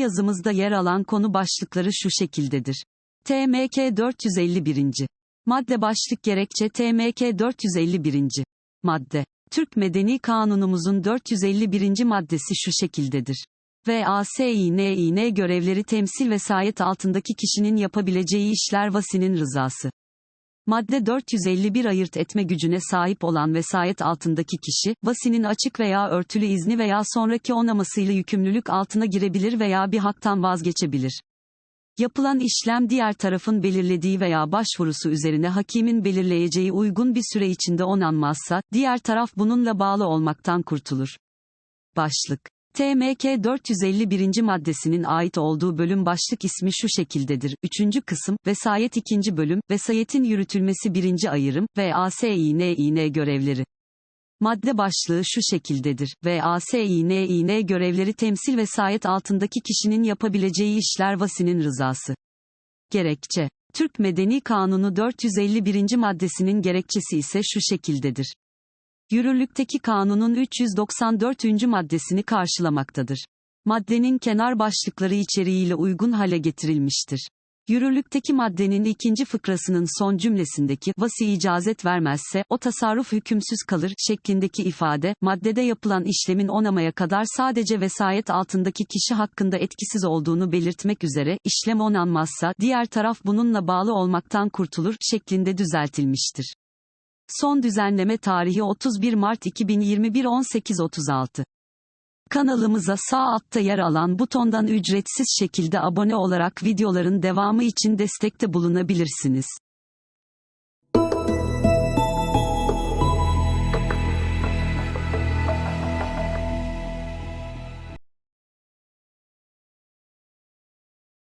yazımızda yer alan konu başlıkları şu şekildedir. TMK 451. Madde başlık gerekçe TMK 451. Madde. Türk Medeni Kanunumuzun 451. maddesi şu şekildedir. VASİNİN görevleri temsil vesayet altındaki kişinin yapabileceği işler vasinin rızası. Madde 451 ayırt etme gücüne sahip olan vesayet altındaki kişi, vasinin açık veya örtülü izni veya sonraki onamasıyla yükümlülük altına girebilir veya bir haktan vazgeçebilir. Yapılan işlem diğer tarafın belirlediği veya başvurusu üzerine hakimin belirleyeceği uygun bir süre içinde onanmazsa, diğer taraf bununla bağlı olmaktan kurtulur. Başlık TMK 451. maddesinin ait olduğu bölüm başlık ismi şu şekildedir. 3. kısım, Vesayet 2. bölüm, Vesayetin yürütülmesi 1. ayırım, VASİNİN görevleri. Madde başlığı şu şekildedir. VASİNİN görevleri temsil vesayet altındaki kişinin yapabileceği işler vasinin rızası. Gerekçe. Türk Medeni Kanunu 451. maddesinin gerekçesi ise şu şekildedir. Yürürlükteki kanunun 394. maddesini karşılamaktadır. Maddenin kenar başlıkları içeriğiyle uygun hale getirilmiştir. Yürürlükteki maddenin ikinci fıkrasının son cümlesindeki vasi icazet vermezse o tasarruf hükümsüz kalır şeklindeki ifade, maddede yapılan işlemin onamaya kadar sadece vesayet altındaki kişi hakkında etkisiz olduğunu belirtmek üzere, işlem onanmazsa diğer taraf bununla bağlı olmaktan kurtulur şeklinde düzeltilmiştir. Son düzenleme tarihi 31 Mart 2021 18.36. Kanalımıza sağ altta yer alan butondan ücretsiz şekilde abone olarak videoların devamı için destekte bulunabilirsiniz.